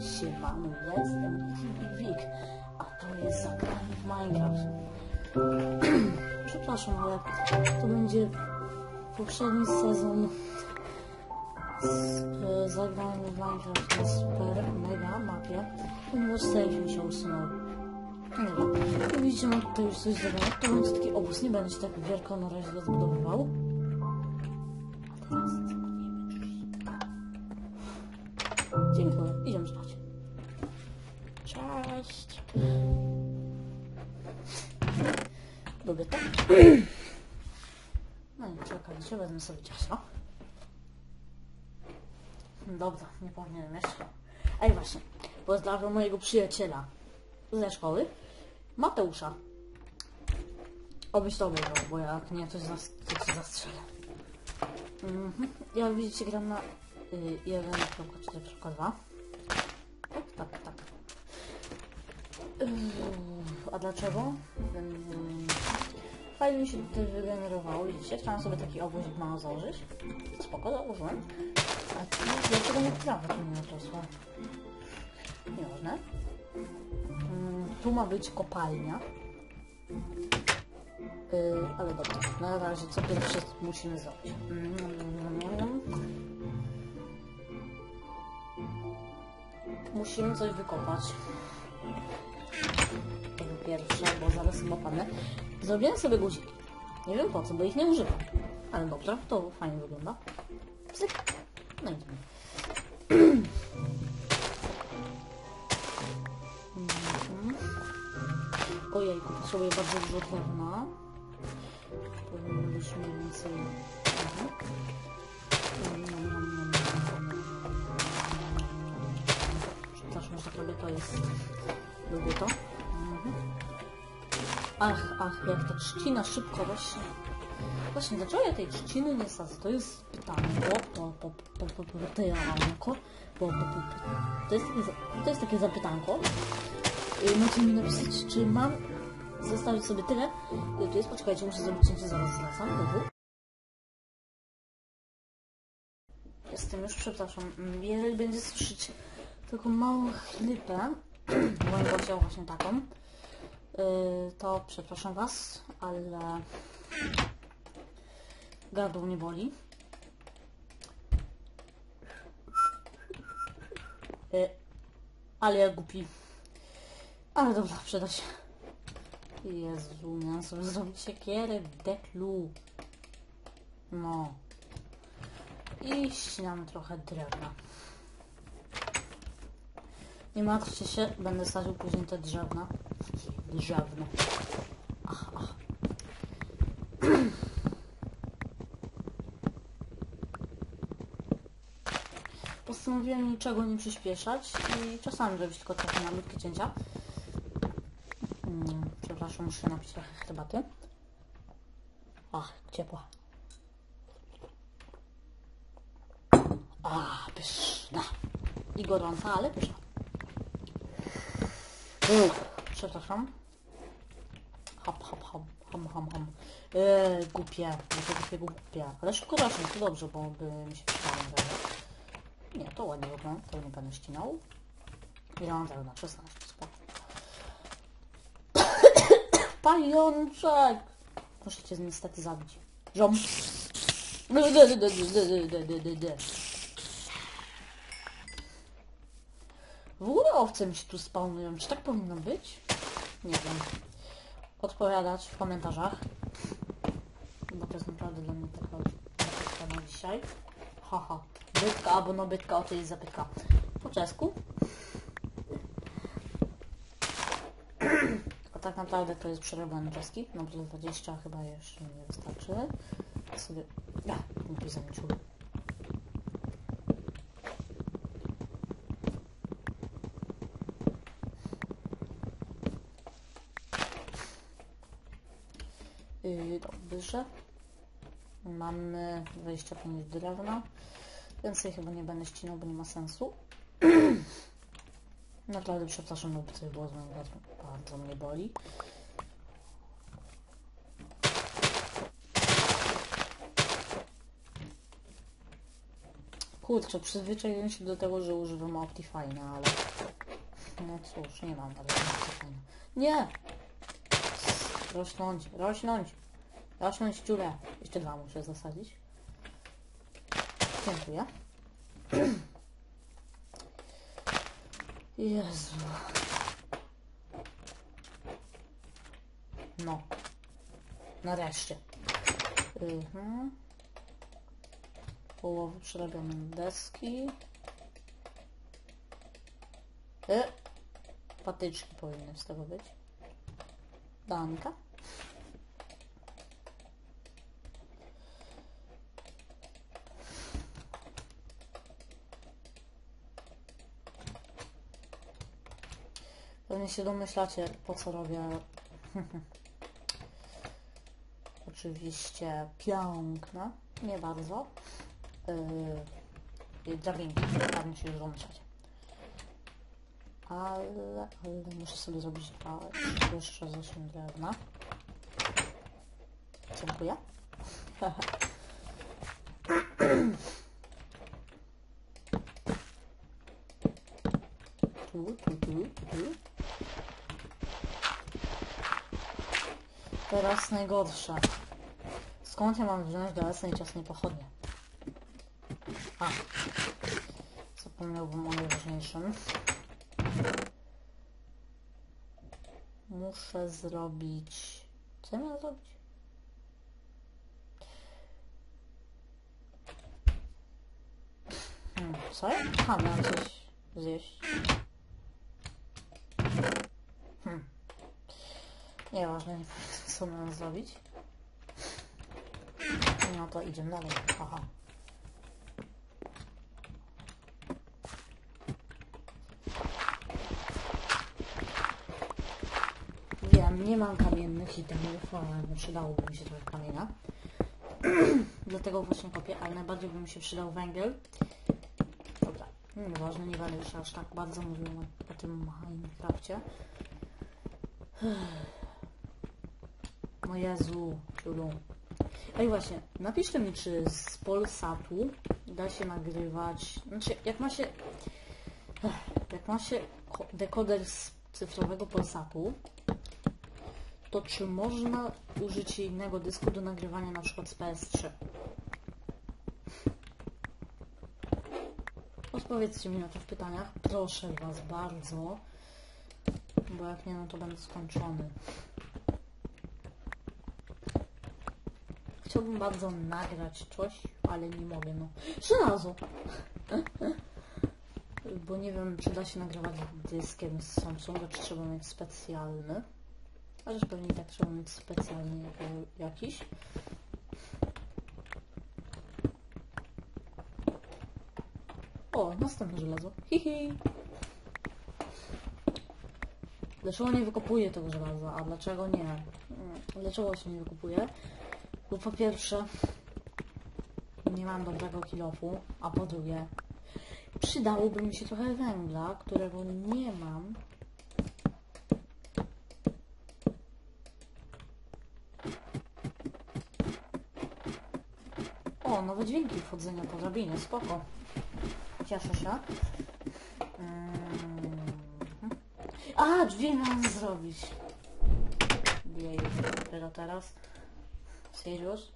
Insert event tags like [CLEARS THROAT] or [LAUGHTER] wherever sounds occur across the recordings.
Siemano, jestem Wik, a to jest zagranie w Minecraft. [CLEARS THROAT] Przepraszam, ale to będzie poprzedni sezon z e, w Minecraft na super mega mapie, ponieważ save mi się usunął. Nie wiem, widzicie, mam tutaj już coś zrobione, to będzie taki obóz, nie będę się tak wielko na razie rozbudowywał. Lubię to. No i czekajcie, wezmę sobie ciasto. Dobra, nie powinienem jeszcze. Ej, właśnie, pozdrawiam mojego przyjaciela ze szkoły, Mateusza. Obyś to obejrzał, bo jak nie, to, zas to zastrzelę. Mhm. Jak widzicie, gram na y, 1.4.2. Tak, tak, tak. A dlaczego? Fajnie mi się tutaj wygenerowało, widzicie? Chciałam sobie taki obozik mało założyć. Spoko, założyłem. A tu, dlaczego nie prawa tu nie otrosła? Nieważne. Ym, tu ma być kopalnia. Yy, ale dobra, na razie co pierwsze musimy zrobić. Mm, mm, mm, mm. Musimy coś wykopać. Pierwsze, bo zaraz chyba padnę. Zrobiłem sobie guziki. Nie wiem po co, bo ich nie używam. Ale dobrze, to fajnie wygląda. Psyk. No i dobra. Mhm. Ojejku, potrzebuję bardzo dużo drewna. Powinno być mniej więcej... Nom. Przepraszam, że tak robię, to jest... Lubię to. Ach, ach, jak ta trzcina szybko rośnie. Właśnie, dlaczego ja tej trzciny nie sadzę? To jest pytanie. O, po, po, po, po, po, pytanko. Po, po, po, po. To, jest to jest takie zapytanko. Y, Możecie mi napisać, czy mam zostawić sobie tyle. Y, Tu jest, poczekajcie, muszę zrobić cięcie zaraz z lasem. Dobra. Jestem już, przepraszam. Mm, Jeżeli będzie słyszeć taką małą chlipę, bo chciał właśnie taką, to przepraszam Was, ale gardło mnie boli. Y, ale ja głupi. Ale dobra, przyda się. Jezu, miałam sobie zrobić siekierę w deklu. No. I ścinamy trochę drewna. Nie martwcie się, będę sadził później te drzewna. Drzewne. Ach. Postanowiłem niczego nie przyspieszać i czasami robić tylko takie malutkie cięcia. Mm, przepraszam, muszę napić trochę herbaty. Ach, ciepła. A, pyszna. I gorąca, ale pyszna. Uff, Przepraszam. Hop, hop, hop. Ham, ham, ham. Eee, głupie. Dlaczego się głupie? Ale szybko rośnie, to dobrze, bo by mi się przydało. Nie, to ładnie wygląda. To nie będę ścinał. Ile mam tak zarówno? 16. Spoko. [COUGHS] Pajączek! Muszę cię niestety zabić. Żom. W ogóle owce mi się tu spawnują. Czy tak powinno być? Nie wiem. Odpowiadać w komentarzach. Bo to jest naprawdę dla mnie taka taka na dzisiaj. Haha. Bytka albo no bytka, o to jest zapytka. Po czesku. [CLEARS THROAT] A tak naprawdę to jest przerobiony czeski. No plus 20 chyba jeszcze nie wystarczy. Ja sobie... Nie pisam ciul. Yy, dobrze. Mamy 25 drewna. Więcej chyba nie będę ścinał, bo nie ma sensu. [CLEARS THROAT] Naprawdę przepraszam, bo coś było z moim gardłem. Bardzo mnie boli. Kurczę, przyzwyczaiłem się do tego, że używam Optifine'a, ale... No cóż, nie mam ale Optifine'a. Nie! Rosnąć, rosnąć! Rosnąć dziurę. Jeszcze dwa muszę zasadzić. Dziękuję. Jezu. No. Nareszcie. Mhm. Połowę przerabiamy deski. E, patyczki powinny z tego być. Danka. Pewnie się domyślacie, po co robię [LAUGHS] oczywiście piękne, nie bardzo. Yy, drabinki, pewnie się już domyślacie. Ale, ale muszę sobie zrobić dwa jeszcze z 8 drewna. Dziękuję. [LAUGHS] Tu, tu, tu, tu. Teraz najgorsze. Skąd ja mam wziąć do jasnej ciasnej pochodnie? A. Zapomniałbym o najważniejszym. Muszę zrobić... Co ja miałem zrobić? Hmm, co ja? A, miałem coś zjeść. Hmm. Nieważne, nie co miałem zrobić. No to idziemy dalej. Aha. Wiem, nie mam kamiennych itemów, ale przydałoby mi się trochę kamienia. [CLEARS THROAT] Dlatego właśnie kopię, ale najbardziej by mi się przydał węgiel. Dobra, nieważne, nie będę już aż tak bardzo mówił o tym Minecrafcie. O Jezu, ciulu. Ej właśnie, napiszcie mi, czy z Polsatu da się nagrywać... Znaczy, jak ma się... Jak ma się ko- dekoder z cyfrowego Polsatu, to czy można użyć innego dysku do nagrywania na przykład z PS3? Odpowiedzcie mi na to w pytaniach, proszę Was bardzo, bo jak nie, no to będę skończony. Chciałbym bardzo nagrać coś, ale nie mogę, no. Żelazo! Bo nie wiem, czy da się nagrywać dyskiem z Samsunga, czy trzeba mieć specjalny. Chociaż pewnie i tak trzeba mieć specjalny jakiś. O, następne żelazo. Hihi. Dlaczego nie wykopuję tego żelaza? A dlaczego nie? Mm, Dlaczego się nie wykupuje? Bo po pierwsze nie mam dobrego kilofu, a po drugie przydałoby mi się trochę węgla, którego nie mam. O, nowe dźwięki wchodzenia po drabinie, spoko. Cieszę się. Mm. A, drzwi mam zrobić. Jej, dopiero teraz. Serious?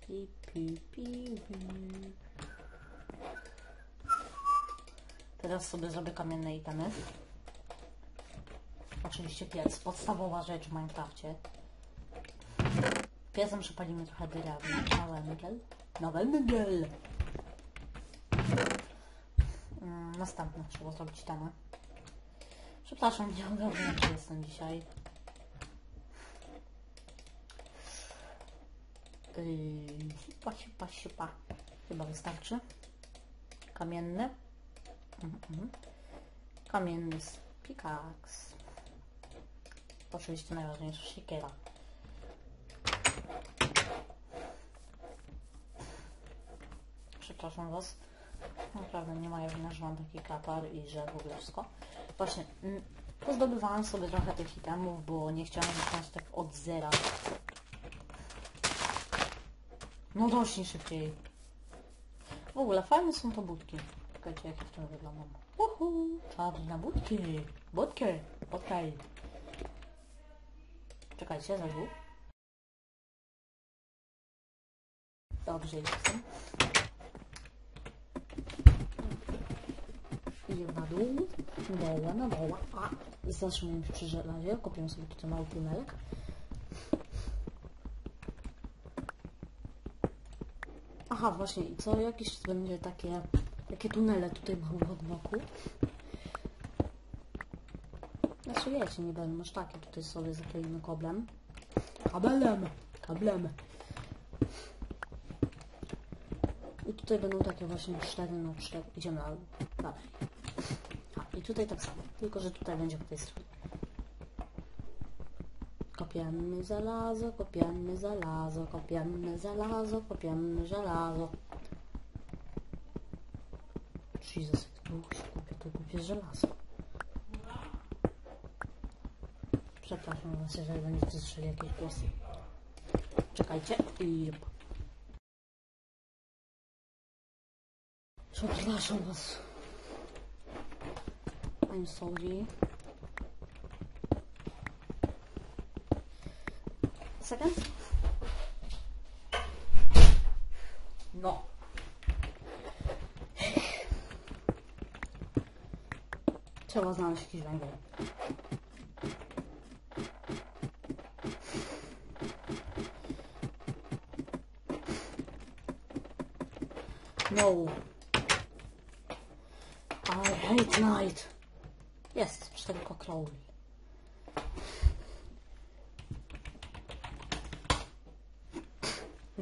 Pi, pi, pi, pi. Teraz sobie zrobię kamienne itemy. Oczywiście piec, podstawowa rzecz w Minecrafcie. Piecem przepalimy trochę drewna na węgiel. Na węgiel! Mm, następne trzeba zrobić itemy. Przepraszam, nie ogarniam, gdzie jestem dzisiaj. Sipa, sipa, sipa. Chyba wystarczy. Kamienny. Mhm, mhm. Kamienny pikaks. Oczywiście najważniejsza siekiera. Przepraszam Was. Naprawdę nie moja wina, że mam taki kapar i że w ogóle wszystko. Właśnie, mm, pozdobywałam sobie trochę tych itemów, bo nie chciałam zacząć tak od zera. No rośnie szybciej. W ogóle fajne są to budki. Czekajcie, jak ja w tym wyglądam. Uhu, czarne budki. Budki. Okej. Czekajcie, znowu. Dobrze, jestem. Idzie na dół, doła, na doła. A, zatrzymujemy się przy żelazie, kopiemy sobie tutaj mały tunelek. Aha, właśnie, i co jakiś czas będzie takie, takie tunele tutaj małe od boku. Znaczy wiecie, nie będą aż takie, tutaj sobie zakleimy koblem. Kabelem, kablem. I tutaj będą takie właśnie 4 na 4 Idziemy dalej. I tutaj tak samo, tylko że tutaj będzie po tej stronie. Kopiemy żelazo, kopiemy żelazo, kopiemy żelazo, kopiemy żelazo. Jesus, jak długo się kupię, to żelazo. Przepraszam was, jeżeli będziecie słyszeli jakieś głosy. Czekajcie. I... Przepraszam was. I'm sorry. Second? No. Trzeba znaleźć jakiś węgiel. No. I hate night. Jest, cztery Crowley.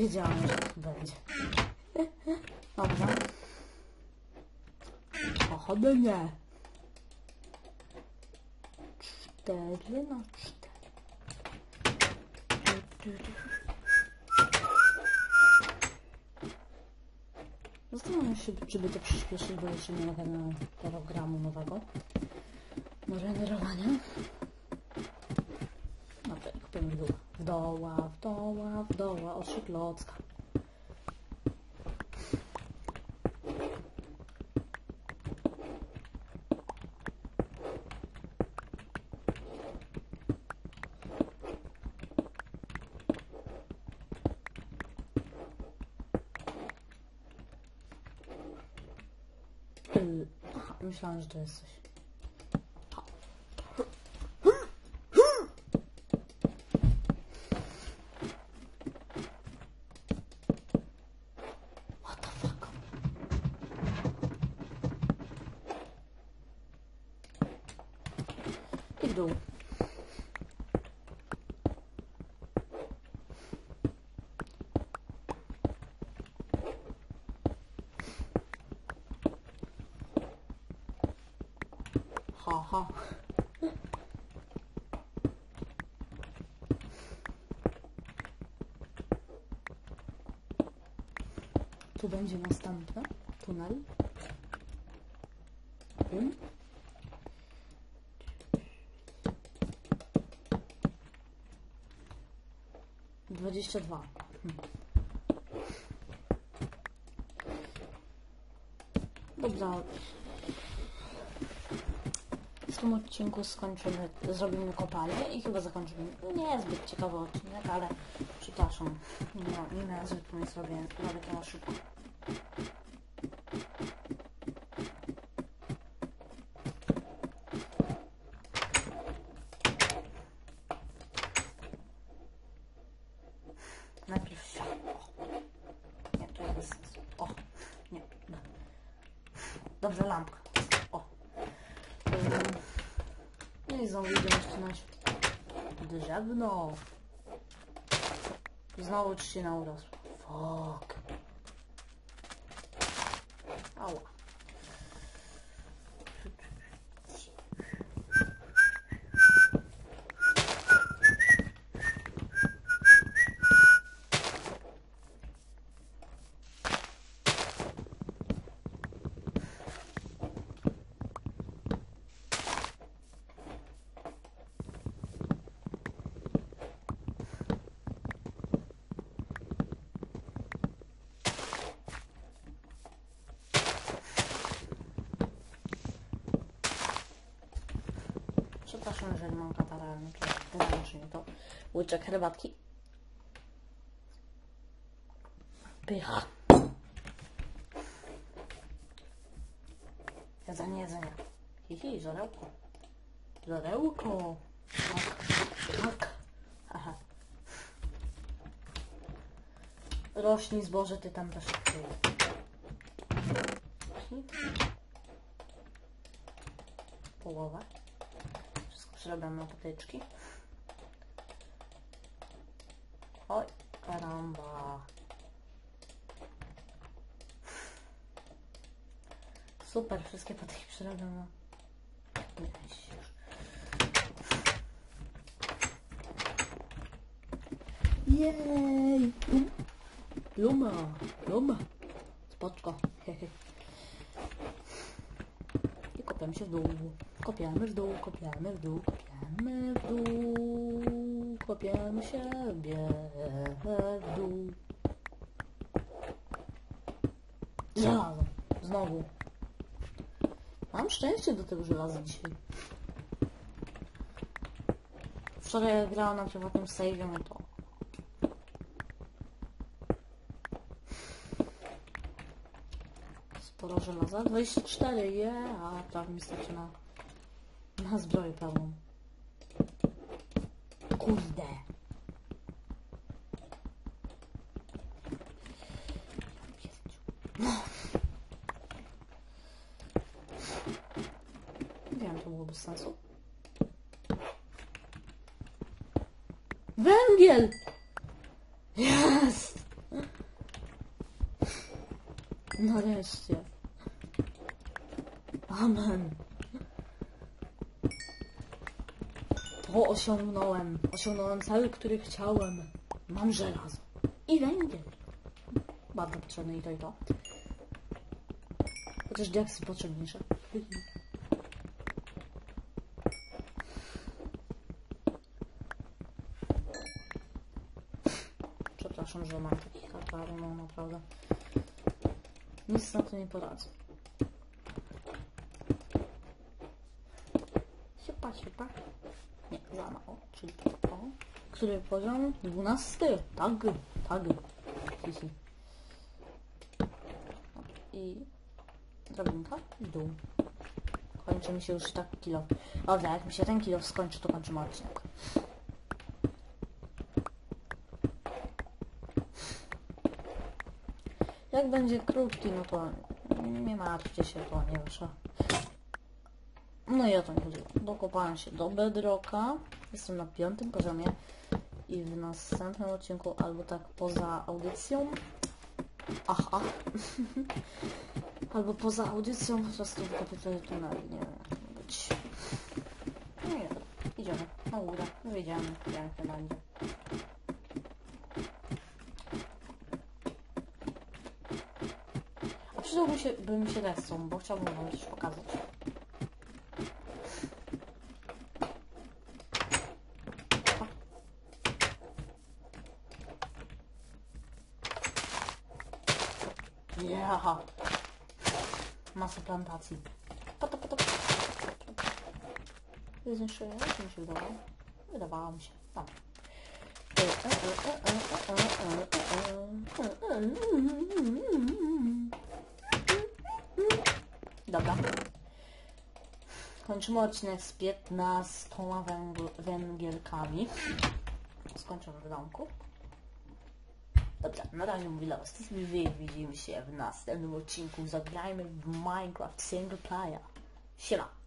Wiedziałem, że tak będzie. [LAUGHS] Dobra. No nie. Cztery na cztery. Zastanawiam się, czy by to przyspieszyć, bo jeszcze nie mam programu nowego do generowania. Dobra, kupiemy w dół. W doła, w doła, w doła, ostrzyk locka. Yy, Aha, myślałam, że to jest coś. Ha. Tu będzie następny tunel. Hmm? Dwadzieścia dwa. Hmm. Dobra. Tym odcinku skończymy, zrobimy kopalnię i chyba zakończymy. Nie zbyt ciekawy odcinek, ale przepraszam. Nie, nie miałem zwykłej sobie nawet na szybko. 300 euros. Ale generalnie nie to łyczek herbatki. Pycha. Jedzenie, jedzenie. Hihi, żarełko. Żarełko. Tak, tak. Aha. Rośnij zboże, ty tam też kryj. Na potyczki. Oj, karamba. Super, wszystkie. Weź już. Jej! Luma, luma. Spoczko. [LAUGHS] I kopiamy się w dół. Kopiamy w dół, kopiamy w dół, kopiamy w dół. Kopiamy siebie w dół. Żelazo. Znowu. Mam szczęście do tego żelaza dzisiaj. Wczoraj grałam na prywatnym save'ie, no to sporo żelaza. 24, je, a prawie mi starczy na, na zbroję pełną. Kurde. Wiem, to było bez sensu. Węgiel! Jest! Nareszcie. Amen. To osiągnąłem. Osiągnąłem cel, który chciałem. Mam żelazo. I węgiel. Bardzo potrzebne i to i to. Chociaż diaksy potrzebniejsze. Przepraszam, że mam taki katar, no naprawdę. Nic na to nie poradzę. Siupa, siupa. Nie, za mało, czyli to. Który poziom? 12. Tak, tak. Hihi. No I drabinka i dół. Kończy mi się już tak kilo. Dobra, jak mi się ten kilo skończy, to kończymy odcinek. Jak będzie krótki, no to nie martwcie się, ponieważ... No i o to nie chodziło. Dokopałem się do bedrocka. Jestem na piątym poziomie. I w następnym odcinku, albo tak poza audycją... Aha. [LAUGHS] albo poza audycją po prostu wykopię sobie tunel. Nie wiem, jak być. No nie. Idziemy. Na górę. Wyjdziemy. Jak to będzie. A przydałby się, by mi się redstone, bo chciałbym wam coś pokazać. Jaha. Masa plantacji. Pata, pata, pata. Jeszcze jak mi się wydawało? Wydawało mi się. Tak. Dobra. Kończymy odcinek z 15 węgl- węgielkami. Skończony w domku. Dobra, na razie mówię dla was. Wy widzimy się w następnym odcinku. Zagrajmy w Minecraft Single Player. Siema.